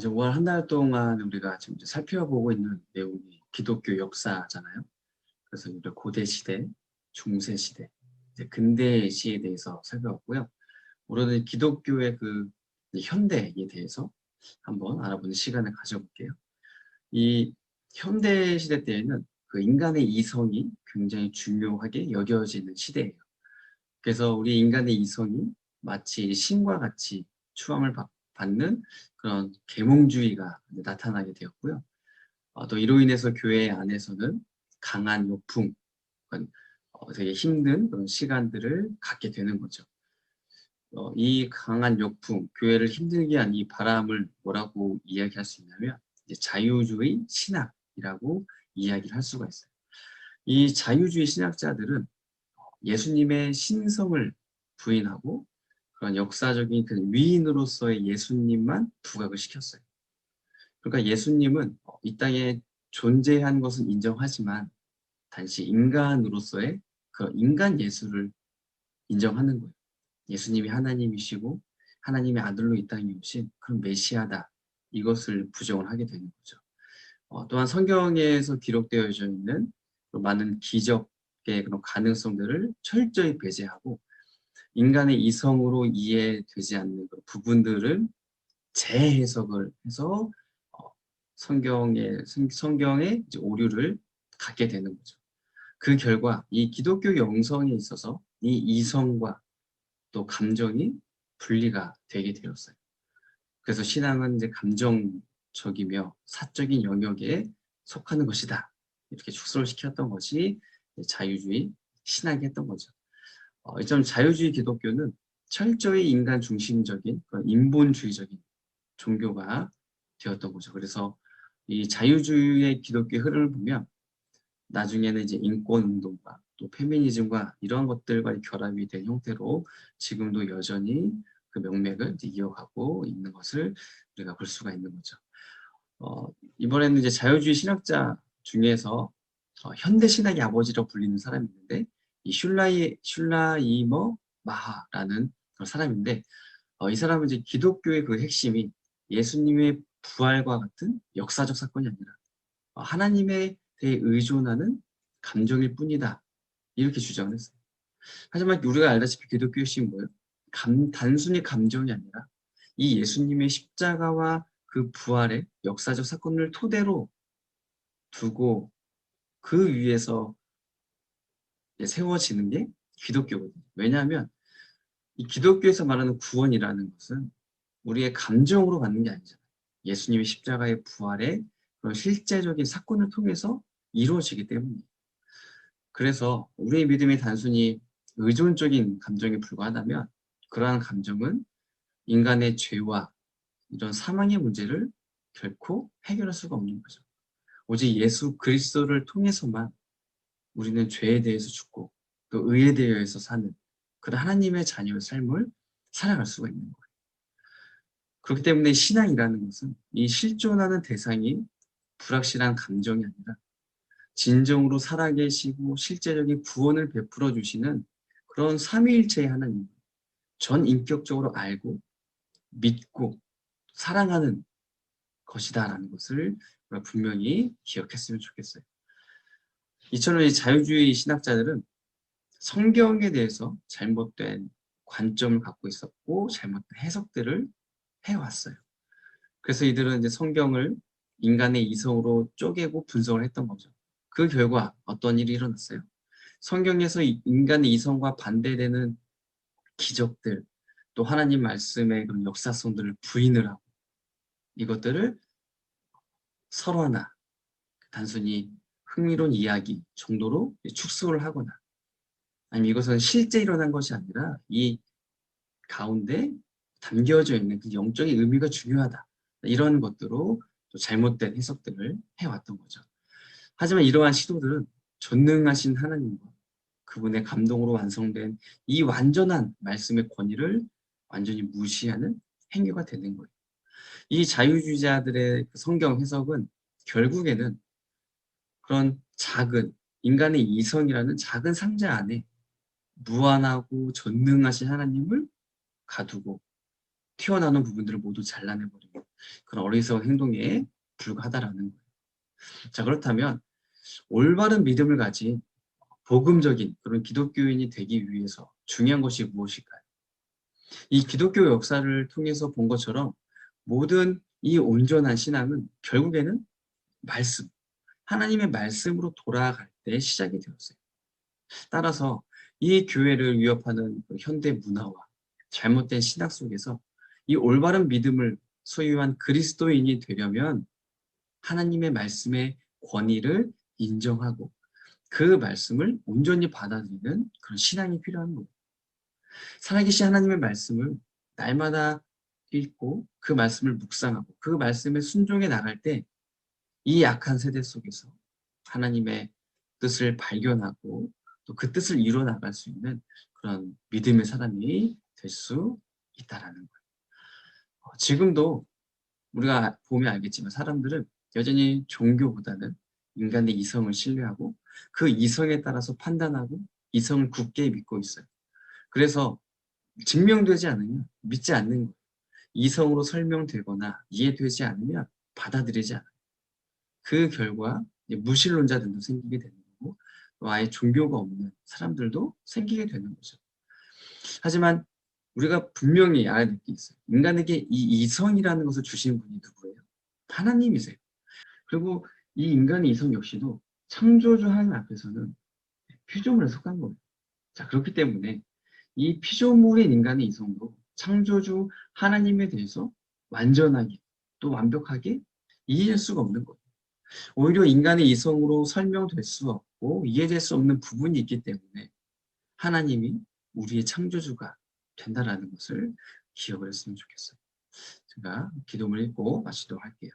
이제 5월 한 달 동안 우리가 지금 이제 살펴보고 있는 내용이 기독교 역사잖아요. 그래서 우리가 고대 시대, 중세 시대, 이제 근대 시에 대해서 살펴봤고요. 오늘은 기독교의 그 현대에 대해서 한번 알아보는 시간을 가져볼게요. 이 현대 시대 때에는 그 인간의 이성이 굉장히 중요하게 여겨지는 시대예요. 그래서 우리 인간의 이성이 마치 신과 같이 추앙을 받 는 그런 계몽주의가 나타나게 되었고요. 어, 또 이로 인해서 교회 안에서는 강한 욕풍, 어, 되게 힘든 그런 시간들을 갖게 되는 거죠. 어, 이 강한 욕풍, 교회를 힘들게 한 이 바람을 뭐라고 이야기할 수 있냐면 자유주의 신학이라고 이야기를 할 수가 있어요. 이 자유주의 신학자들은 예수님의 신성을 부인하고 그런 역사적인 그 위인으로서의 예수님만 부각을 시켰어요. 그러니까 예수님은 이 땅에 존재한 것은 인정하지만 단지 인간으로서의 그 인간 예수를 인정하는 거예요. 예수님이 하나님이시고 하나님의 아들로 이 땅에 오신 그런 메시아다. 이것을 부정을 하게 되는 거죠. 어, 또한 성경에서 기록되어져 있는 많은 기적의 그런 가능성들을 철저히 배제하고 인간의 이성으로 이해되지 않는 그 부분들을 재해석을 해서 어, 성경의 성경의 오류를 갖게 되는 거죠. 그 결과 이 기독교 영성에 있어서 이 이성과 또 감정이 분리가 되게 되었어요. 그래서 신앙은 이제 감정적이며 사적인 영역에 속하는 것이다. 이렇게 축소를 시켰던 것이 자유주의 신학이 했던 거죠. 어, 이점 자유주의 기독교는 철저히 인간 중심적인 인본주의적인 종교가 되었던 거죠. 그래서 이 자유주의의 기독교의 흐름을 보면 나중에는 이제 인권 운동과 또 페미니즘과 이러한 것들과 결합이 된 형태로 지금도 여전히 그 명맥을 이어가고 있는 것을 우리가 볼 수가 있는 거죠. 어, 이번에는 이제 자유주의 신학자 중에서 어, 현대 신학의 아버지라고 불리는 사람이 있는데 이 슐라이 슐라이머 마하라는 사람인데 어, 이 사람은 이제 기독교의 그 핵심이 예수님의 부활과 같은 역사적 사건이 아니라 어, 하나님에 대해 의존하는 감정일 뿐이다 이렇게 주장을 했어요. 하지만 우리가 알다시피 기독교의 핵심이 뭐예요? 감, 단순히 감정이 아니라 이 예수님의 십자가와 그 부활의 역사적 사건을 토대로 두고 그 위에서 세워지는 게 기독교거든요. 왜냐하면 이 기독교에서 말하는 구원이라는 것은 우리의 감정으로 받는 게 아니잖아요. 예수님의 십자가의 부활의 그런 실제적인 사건을 통해서 이루어지기 때문이에요. 그래서 우리의 믿음이 단순히 의존적인 감정에 불과하다면 그러한 감정은 인간의 죄와 이런 사망의 문제를 결코 해결할 수가 없는 거죠. 오직 예수 그리스도를 통해서만 우리는 죄에 대해서 죽고 또 의에 대해서 사는 그런 하나님의 자녀의 삶을 살아갈 수가 있는 거예요. 그렇기 때문에 신앙이라는 것은 이 실존하는 대상이 불확실한 감정이 아니라 진정으로 살아계시고 실제적인 구원을 베풀어 주시는 그런 삼위일체의 하나님 전 인격적으로 알고 믿고 사랑하는 것이다라는 것을 분명히 기억했으면 좋겠어요. 이처럼 자유주의 신학자들은 성경에 대해서 잘못된 관점을 갖고 있었고 잘못된 해석들을 해왔어요. 그래서 이들은 이제 성경을 인간의 이성으로 쪼개고 분석을 했던 거죠. 그 결과 어떤 일이 일어났어요? 성경에서 인간의 이성과 반대되는 기적들, 또 하나님 말씀의 그런 역사성들을 부인을 하고 이것들을 서로 하나 단순히 흥미로운 이야기 정도로 축소를 하거나 아니면 이것은 실제 일어난 것이 아니라 이 가운데 담겨져 있는 그 영적인 의미가 중요하다. 이런 것들로 또 잘못된 해석들을 해왔던 거죠. 하지만 이러한 시도들은 전능하신 하나님과 그분의 감동으로 완성된 이 완전한 말씀의 권위를 완전히 무시하는 행위가 되는 거예요. 이 자유주의자들의 그 성경 해석은 결국에는 그런 작은 인간의 이성이라는 작은 상자 안에 무한하고 전능하신 하나님을 가두고 튀어나오는 부분들을 모두 잘라내버리고 그런 어리석은 행동에 불과하다라는 거예요. 자 그렇다면 올바른 믿음을 가진 복음적인 그런 기독교인이 되기 위해서 중요한 것이 무엇일까요? 이 기독교 역사를 통해서 본 것처럼 모든 이 온전한 신앙은 결국에는 말씀, 하나님의 말씀으로 돌아갈 때 시작이 되었어요. 따라서 이 교회를 위협하는 그 현대 문화와 잘못된 신학 속에서 이 올바른 믿음을 소유한 그리스도인이 되려면 하나님의 말씀의 권위를 인정하고 그 말씀을 온전히 받아들이는 그런 신앙이 필요한 거예요. 살아계신 하나님의 말씀을 날마다 읽고 그 말씀을 묵상하고 그 말씀에 순종해 나갈 때 이 약한 세대 속에서 하나님의 뜻을 발견하고 또 그 뜻을 이루어 나갈 수 있는 그런 믿음의 사람이 될 수 있다라는 거예요. 어, 지금도 우리가 보면 알겠지만 사람들은 여전히 종교보다는 인간의 이성을 신뢰하고 그 이성에 따라서 판단하고 이성을 굳게 믿고 있어요. 그래서 증명되지 않으면 믿지 않는 거예요. 이성으로 설명되거나 이해되지 않으면 받아들이지 않아요. 그 결과 무신론자들도 생기게 되는 거고 또 아예 종교가 없는 사람들도 생기게 되는 거죠. 하지만 우리가 분명히 알아야 될 게 있어요. 인간에게 이 이성이라는 것을 주신 분이 누구예요? 하나님이세요. 그리고 이 인간의 이성 역시도 창조주 하나님 앞에서는 피조물에 속한 거예요. 자, 그렇기 때문에 이 피조물인 인간의 이성도 창조주 하나님에 대해서 완전하게 또 완벽하게 이해할 수가 없는 거예요. 오히려 인간의 이성으로 설명될 수 없고 이해될 수 없는 부분이 있기 때문에 하나님이 우리의 창조주가 된다라는 것을 기억을 했으면 좋겠어요. 제가 기도를 읽고 마치도록 할게요.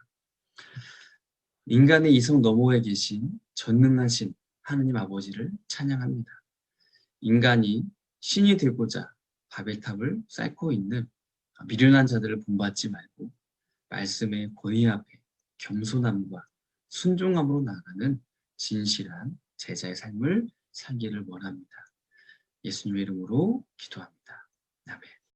인간의 이성 너머에 계신 전능하신 하느님 아버지를 찬양합니다. 인간이 신이 되고자 바벨탑을 쌓고 있는 미련한 자들을 본받지 말고 말씀의 권위 앞에 겸손함과 순종함으로 나아가는 진실한 제자의 삶을 살기를 원합니다. 예수님의 이름으로 기도합니다. 아멘.